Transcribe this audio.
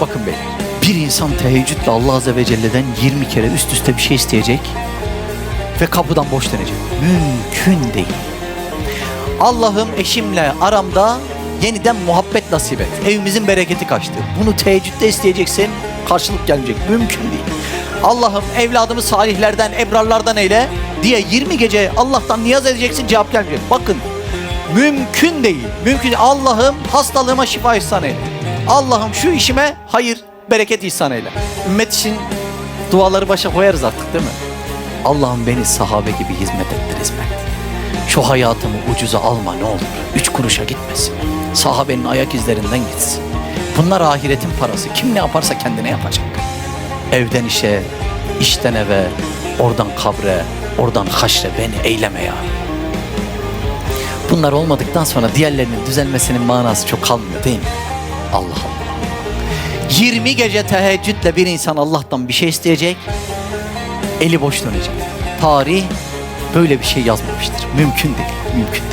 Bakın beyler. Bir insan teheccüdle Allah Azze ve Celle'den 20 kere üst üste bir şey isteyecek ve kapıdan boş dönecek. Mümkün değil. Allah'ım eşimle aramda yeniden muhabbet nasip et. Evimizin bereketi kaçtı. Bunu teheccüde isteyeceksin. Karşılık gelmeyecek. Mümkün değil. Allah'ım evladımı salihlerden, ebrarlardan eyle diye 20 gece Allah'tan niyaz edeceksin cevap gelmeyecek. Bakın mümkün değil. Mümkün değil. Allah'ım hastalığıma şifa ihsan eyle. Allah'ım şu işime hayır, bereket ihsan eyle. Ümmet için duaları başa koyarız artık değil mi? Allah'ım beni sahabe gibi hizmet ettir hizmet. Şu hayatımı ucuza alma ne olur. Üç kuruşa gitmesin. Sahabenin ayak izlerinden gitsin. Bunlar ahiretin parası. Kim ne yaparsa kendine yapacak. Evden işe, işten eve, oradan kabre, oradan haşre beni eyleme ya. Bunlar olmadıktan sonra diğerlerinin düzelmesinin manası çok kalmıyor değil mi? Allah Allah. 20 gece teheccüdle bir insan Allah'tan bir şey isteyecek, eli boş dönecek. Tarih böyle bir şey yazmamıştır. Mümkün değil, mümkün değil.